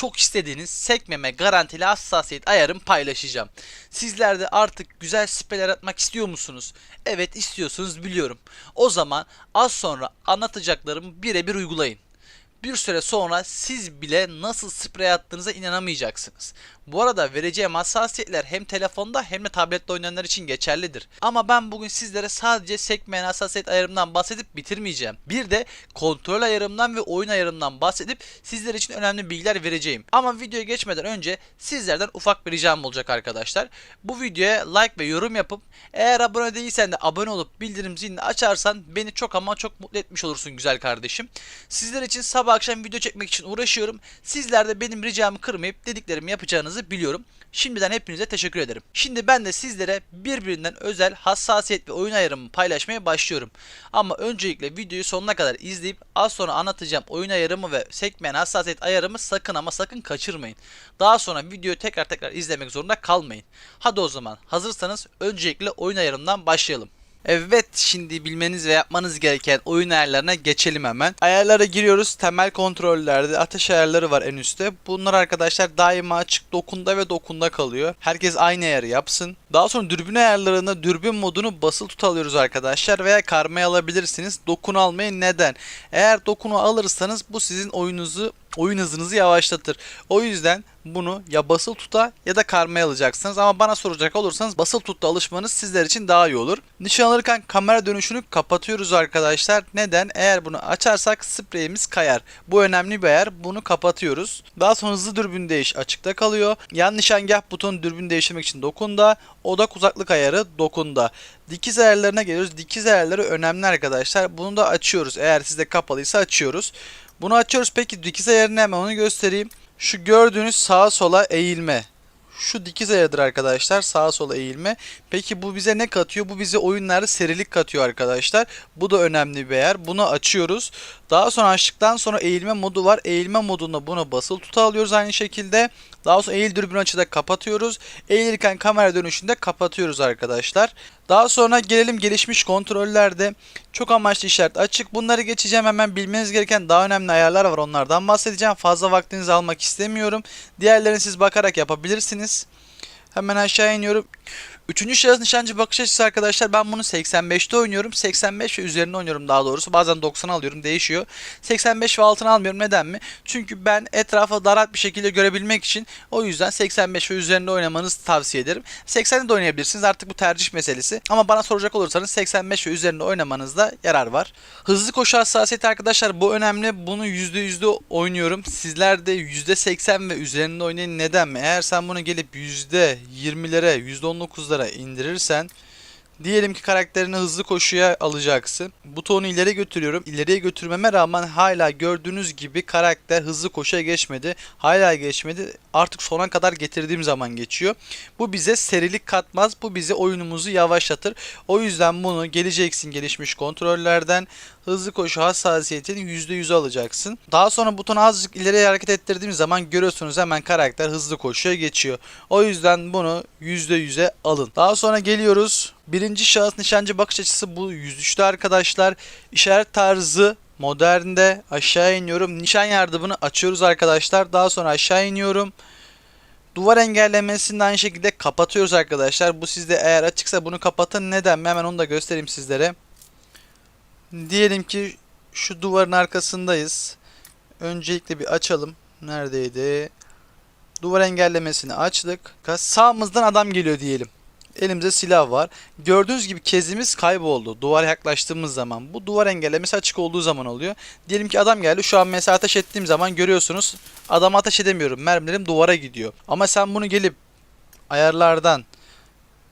çok istediğiniz sekmeme garantili hassasiyet ayarım paylaşacağım. Sizler de artık güzel spreler atmak istiyor musunuz? Evet istiyorsunuz biliyorum. O zaman az sonra anlatacaklarımı birebir uygulayın. Bir süre sonra siz bile nasıl sprey attığınıza inanamayacaksınız. Bu arada vereceğim hassasiyetler hem telefonda hem de tablette oynayanlar için geçerlidir. Ama ben bugün sizlere sadece sekmeyen hassasiyet ayarımından bahsedip bitirmeyeceğim. Bir de kontrol ayarımdan ve oyun ayarımdan bahsedip sizler için önemli bilgiler vereceğim. Ama videoya geçmeden önce sizlerden ufak bir ricam olacak arkadaşlar. Bu videoya like ve yorum yapıp eğer abone değilsen de abone olup bildirim zilini açarsan beni çok ama çok mutlu etmiş olursun güzel kardeşim. Sizler için sabah akşam video çekmek için uğraşıyorum. Sizler de benim ricamı kırmayıp dediklerimi yapacağınızı biliyorum. Şimdiden hepinize teşekkür ederim. Şimdi ben de sizlere birbirinden özel hassasiyet ve oyun ayarımı paylaşmaya başlıyorum. Ama öncelikle videoyu sonuna kadar izleyip az sonra anlatacağım oyun ayarımı ve sekmeyen hassasiyet ayarımı sakın ama sakın kaçırmayın. Daha sonra videoyu tekrar tekrar izlemek zorunda kalmayın. Hadi o zaman hazırsanız öncelikle oyun ayarımdan başlayalım. Evet şimdi bilmeniz ve yapmanız gereken oyun ayarlarına geçelim hemen. Ayarlara giriyoruz. Temel kontrollerde ateş ayarları var en üstte. Bunlar arkadaşlar daima açık dokunda ve dokunda kalıyor. Herkes aynı ayarı yapsın. Daha sonra dürbün ayarlarında dürbün modunu basılı tut alıyoruz arkadaşlar veya karmaya alabilirsiniz. Dokunu almayı neden? Eğer dokunu alırsanız bu sizin oyununuzu oyun hızınızı yavaşlatır. O yüzden bunu ya basılı tuta ya da karmaya alacaksınız. Ama bana soracak olursanız basılı tutta alışmanız sizler için daha iyi olur. Nişan alırken kamera dönüşünü kapatıyoruz arkadaşlar. Neden? Eğer bunu açarsak spreyimiz kayar. Bu önemli bir ayar. Bunu kapatıyoruz. Daha sonra hızlı dürbün değiş açıkta kalıyor. Yan nişangah butonu dürbün değiştirmek için dokunda. Odak uzaklık ayarı dokunda. Dikiz ayarlarına geliyoruz. Dikiz ayarları önemli arkadaşlar. Bunu da açıyoruz. Eğer sizde kapalıysa açıyoruz. Bunu açıyoruz. Peki dikiz ayarını hemen onu göstereyim. Şu gördüğünüz sağa sola eğilme. Şu dikiz ayarıdır arkadaşlar. Sağa sola eğilme. Peki bu bize ne katıyor? Bu bize oyunlarda serilik katıyor arkadaşlar. Bu da önemli bir ayar. Bunu açıyoruz. Daha sonra açtıktan sonra eğilme modu var. Eğilme modunda bunu basılı tuta alıyoruz aynı şekilde. Daha sonra eğil dürbün açıda kapatıyoruz. Eğilirken kamera dönüşünde kapatıyoruz arkadaşlar. Daha sonra gelelim gelişmiş kontrollerde. Çok amaçlı işaret açık. Bunları geçeceğim hemen bilmeniz gereken daha önemli ayarlar var. Onlardan bahsedeceğim. Fazla vaktinizi almak istemiyorum. Diğerlerini siz bakarak yapabilirsiniz. Hemen aşağı iniyorum. Üçüncü şahıs nişancı bakış açısı arkadaşlar ben bunu 85'te oynuyorum. 85 ve üzerine oynuyorum daha doğrusu. Bazen 90 alıyorum değişiyor. 85 ve altına almıyorum neden mi? Çünkü ben etrafa daha rahat bir şekilde görebilmek için o yüzden 85 ve üzerinde oynamanızı tavsiye ederim. 80'de de oynayabilirsiniz artık bu tercih meselesi. Ama bana soracak olursanız 85 ve üzerinde oynamanızda yarar var. Hızlı koşu hassasiyeti arkadaşlar bu önemli. Bunu %100'de oynuyorum. Sizler de %80 ve üzerinde oynayın neden mi? Eğer sen bunu gelip %20'lere %19'lara indirirsen Diyelim ki karakterini hızlı koşuya alacaksın. Butonu ileri götürüyorum. İleriye götürmeme rağmen hala gördüğünüz gibi karakter hızlı koşuya geçmedi. Hala geçmedi. Artık sona kadar getirdiğim zaman geçiyor. Bu bize serilik katmaz. Bu bize oyunumuzu yavaşlatır. O yüzden bunu geleceksin gelişmiş kontrollerden hızlı koşu hassasiyetini %100 alacaksın. Daha sonra butonu azıcık ileriye hareket ettirdiğim zaman görüyorsunuz hemen karakter hızlı koşuya geçiyor. O yüzden bunu %100'e alın. Daha sonra geliyoruz. Birinci şahıs nişancı bakış açısı bu 103'te arkadaşlar. İşaret tarzı modernde aşağı iniyorum. Nişan yardımını açıyoruz arkadaşlar. Daha sonra aşağı iniyorum. Duvar engellemesini de aynı şekilde kapatıyoruz arkadaşlar. Bu sizde eğer açıksa bunu kapatın. Neden mi? Hemen onu da göstereyim sizlere. Diyelim ki şu duvarın arkasındayız. Öncelikle bir açalım. Neredeydi? Duvar engellemesini açtık. Sağımızdan adam geliyor diyelim. Elimizde silah var. Gördüğünüz gibi kezimiz kayboldu. Duvara yaklaştığımız zaman. Bu duvar engellemesi açık olduğu zaman oluyor. Diyelim ki adam geldi. Şu an mesela ateş ettiğim zaman görüyorsunuz. Adama ateş edemiyorum. Mermilerim duvara gidiyor. Ama sen bunu gelip ayarlardan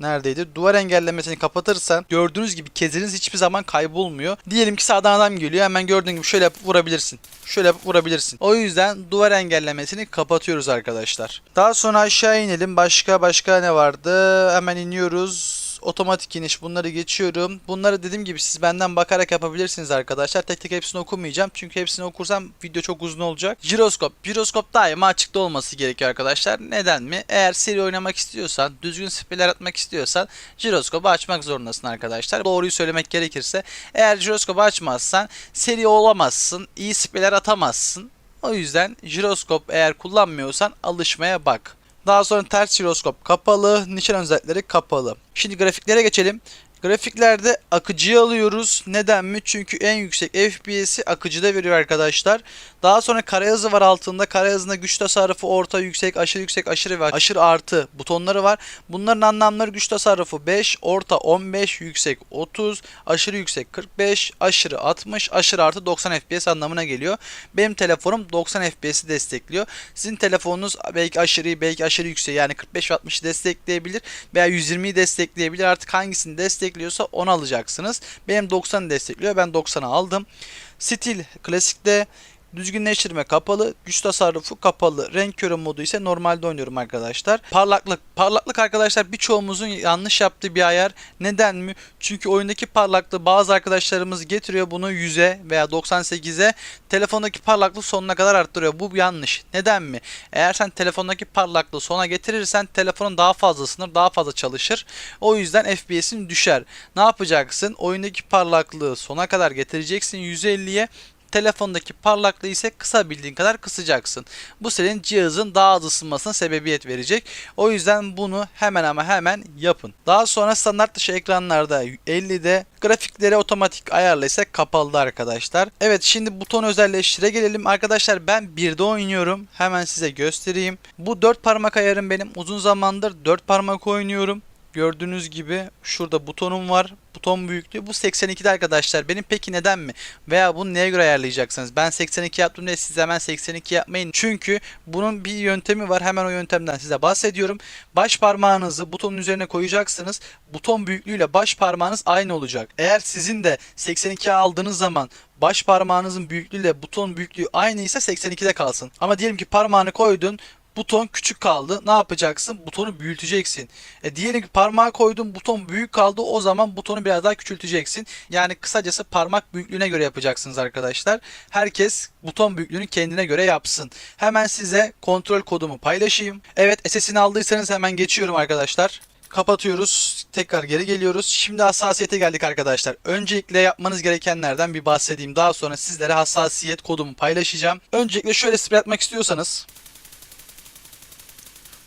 neredeydi? Duvar engellemesini kapatırsan gördüğünüz gibi keziniz hiçbir zaman kaybolmuyor. Diyelim ki sağdan adam geliyor. Hemen gördüğün gibi şöyle vurabilirsin. Şöyle vurabilirsin. O yüzden duvar engellemesini kapatıyoruz arkadaşlar. Daha sonra aşağı inelim. Başka başka ne vardı? Hemen iniyoruz otomatik iniş bunları geçiyorum. Bunları dediğim gibi siz benden bakarak yapabilirsiniz arkadaşlar. Tek tek hepsini okumayacağım. Çünkü hepsini okursam video çok uzun olacak. Jiroskop. Jiroskop daima açıkta olması gerekiyor arkadaşlar. Neden mi? Eğer seri oynamak istiyorsan, düzgün spreyler atmak istiyorsan jiroskopu açmak zorundasın arkadaşlar. Doğruyu söylemek gerekirse eğer jiroskopu açmazsan seri olamazsın, iyi spreyler atamazsın. O yüzden jiroskop eğer kullanmıyorsan alışmaya bak. Daha sonra ters jiroskop kapalı, nişan özellikleri kapalı. Şimdi grafiklere geçelim. Grafiklerde akıcıyı alıyoruz. Neden mi? Çünkü en yüksek FPS'i akıcıda veriyor arkadaşlar. Daha sonra kare hızı var altında. Kare hızında güç tasarrufu orta, yüksek, aşırı yüksek, aşırı ve aşırı artı butonları var. Bunların anlamları güç tasarrufu 5, orta 15, yüksek 30, aşırı yüksek 45, aşırı 60, aşırı artı 90 FPS anlamına geliyor. Benim telefonum 90 FPS'i destekliyor. Sizin telefonunuz belki aşırı belki aşırı yüksek yani 45 ve 60'ı destekleyebilir veya 120'yi destekleyebilir. Artık hangisini destekliyorsa onu alacaksınız. Benim 90'ı destekliyor. Ben 90'ı aldım. Stil klasikte Düzgünleştirme kapalı, güç tasarrufu kapalı. Renk körü modu ise normalde oynuyorum arkadaşlar. Parlaklık. Parlaklık arkadaşlar birçoğumuzun yanlış yaptığı bir ayar. Neden mi? Çünkü oyundaki parlaklığı bazı arkadaşlarımız getiriyor bunu 100'e veya 98'e. Telefondaki parlaklığı sonuna kadar arttırıyor. Bu yanlış. Neden mi? Eğer sen telefondaki parlaklığı sona getirirsen telefonun daha fazla ısınır, daha fazla çalışır. O yüzden FPS'in düşer. Ne yapacaksın? Oyundaki parlaklığı sona kadar getireceksin 150'ye telefondaki parlaklığı ise kısabildiğin kadar kısacaksın. Bu senin cihazın daha az ısınmasına sebebiyet verecek. O yüzden bunu hemen ama hemen yapın. Daha sonra standart dışı ekranlarda 50'de grafikleri otomatik ayarla ise kapalı arkadaşlar. Evet şimdi buton özelleştire gelelim. Arkadaşlar ben 1'de oynuyorum. Hemen size göstereyim. Bu 4 parmak ayarım benim. Uzun zamandır 4 parmak oynuyorum. Gördüğünüz gibi şurada butonum var. Buton büyüklüğü bu 82'de arkadaşlar. Benim peki neden mi? Veya bunu neye göre ayarlayacaksınız? Ben 82 yaptım diye siz hemen 82 yapmayın. Çünkü bunun bir yöntemi var. Hemen o yöntemden size bahsediyorum. Baş parmağınızı butonun üzerine koyacaksınız. Buton büyüklüğüyle baş parmağınız aynı olacak. Eğer sizin de 82 aldığınız zaman baş parmağınızın büyüklüğüyle buton büyüklüğü aynıysa 82'de kalsın. Ama diyelim ki parmağını koydun buton küçük kaldı. Ne yapacaksın? Butonu büyüteceksin. E diyelim ki parmağı koydun buton büyük kaldı. O zaman butonu biraz daha küçülteceksin. Yani kısacası parmak büyüklüğüne göre yapacaksınız arkadaşlar. Herkes buton büyüklüğünü kendine göre yapsın. Hemen size kontrol kodumu paylaşayım. Evet SS'ini aldıysanız hemen geçiyorum arkadaşlar kapatıyoruz. Tekrar geri geliyoruz. Şimdi hassasiyete geldik arkadaşlar. Öncelikle yapmanız gerekenlerden bir bahsedeyim. Daha sonra sizlere hassasiyet kodumu paylaşacağım. Öncelikle şöyle sprey atmak istiyorsanız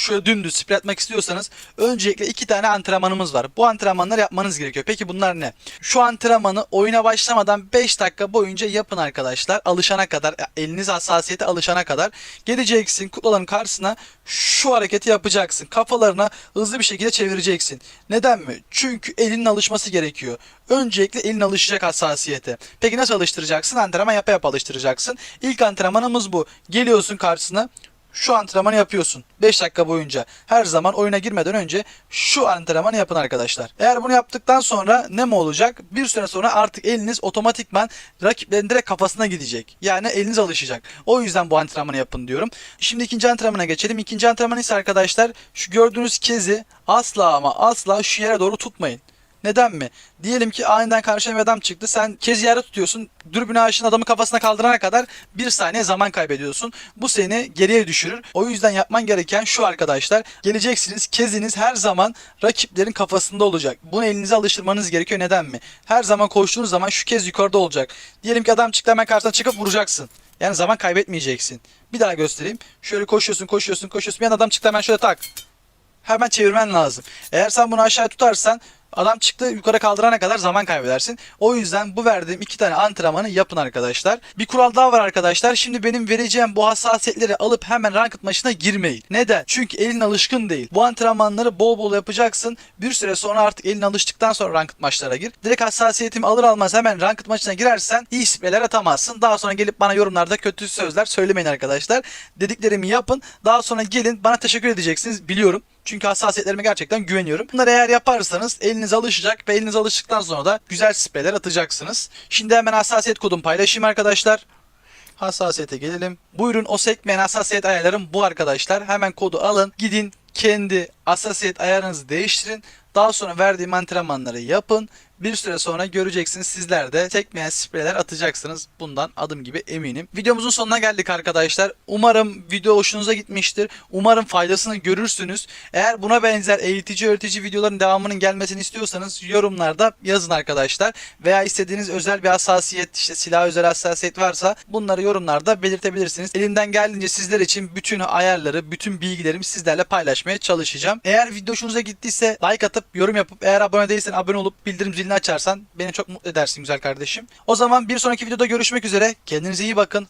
şöyle dümdüz sprey atmak istiyorsanız öncelikle iki tane antrenmanımız var. Bu antrenmanları yapmanız gerekiyor. Peki bunlar ne? Şu antrenmanı oyuna başlamadan 5 dakika boyunca yapın arkadaşlar. Alışana kadar, eliniz hassasiyete alışana kadar geleceksin kuklaların karşısına şu hareketi yapacaksın. Kafalarına hızlı bir şekilde çevireceksin. Neden mi? Çünkü elinin alışması gerekiyor. Öncelikle elin alışacak hassasiyete. Peki nasıl alıştıracaksın? Antrenman yapa yapa alıştıracaksın. İlk antrenmanımız bu. Geliyorsun karşısına şu antrenmanı yapıyorsun 5 dakika boyunca. Her zaman oyuna girmeden önce şu antrenmanı yapın arkadaşlar. Eğer bunu yaptıktan sonra ne mi olacak? Bir süre sonra artık eliniz otomatikman rakiplerin direkt kafasına gidecek. Yani eliniz alışacak. O yüzden bu antrenmanı yapın diyorum. Şimdi ikinci antrenmana geçelim. İkinci antrenman ise arkadaşlar şu gördüğünüz kezi asla ama asla şu yere doğru tutmayın. Neden mi? Diyelim ki aniden karşına bir adam çıktı. Sen kez yere tutuyorsun. Dürbünü açtın adamı kafasına kaldırana kadar bir saniye zaman kaybediyorsun. Bu seni geriye düşürür. O yüzden yapman gereken şu arkadaşlar. Geleceksiniz keziniz her zaman rakiplerin kafasında olacak. Bunu elinize alıştırmanız gerekiyor. Neden mi? Her zaman koştuğunuz zaman şu kez yukarıda olacak. Diyelim ki adam çıktı hemen karşısına çıkıp vuracaksın. Yani zaman kaybetmeyeceksin. Bir daha göstereyim. Şöyle koşuyorsun koşuyorsun koşuyorsun. Bir adam çıktı hemen şöyle tak. Hemen çevirmen lazım. Eğer sen bunu aşağı tutarsan Adam çıktı yukarı kaldırana kadar zaman kaybedersin. O yüzden bu verdiğim iki tane antrenmanı yapın arkadaşlar. Bir kural daha var arkadaşlar. Şimdi benim vereceğim bu hassasiyetleri alıp hemen ranked maçına girmeyin. Neden? Çünkü elin alışkın değil. Bu antrenmanları bol bol yapacaksın. Bir süre sonra artık elin alıştıktan sonra ranked maçlara gir. Direkt hassasiyetimi alır almaz hemen ranked maçına girersen iyi spreler atamazsın. Daha sonra gelip bana yorumlarda kötü sözler söylemeyin arkadaşlar. Dediklerimi yapın. Daha sonra gelin bana teşekkür edeceksiniz biliyorum. Çünkü hassasiyetlerime gerçekten güveniyorum. Bunları eğer yaparsanız eliniz alışacak ve eliniz alıştıktan sonra da güzel spreyler atacaksınız. Şimdi hemen hassasiyet kodumu paylaşayım arkadaşlar. Hassasiyete gelelim. Buyurun o sekmeyen hassasiyet ayarlarım bu arkadaşlar. Hemen kodu alın. Gidin kendi hassasiyet ayarınızı değiştirin. Daha sonra verdiğim antrenmanları yapın bir süre sonra göreceksiniz sizler de tekmeyen spreyler atacaksınız. Bundan adım gibi eminim. Videomuzun sonuna geldik arkadaşlar. Umarım video hoşunuza gitmiştir. Umarım faydasını görürsünüz. Eğer buna benzer eğitici öğretici videoların devamının gelmesini istiyorsanız yorumlarda yazın arkadaşlar. Veya istediğiniz özel bir hassasiyet işte silah özel hassasiyet varsa bunları yorumlarda belirtebilirsiniz. Elimden geldiğince sizler için bütün ayarları, bütün bilgilerimi sizlerle paylaşmaya çalışacağım. Eğer video hoşunuza gittiyse like atıp yorum yapıp eğer abone değilsen abone olup bildirim zilini açarsan beni çok mutlu edersin güzel kardeşim. O zaman bir sonraki videoda görüşmek üzere. Kendinize iyi bakın.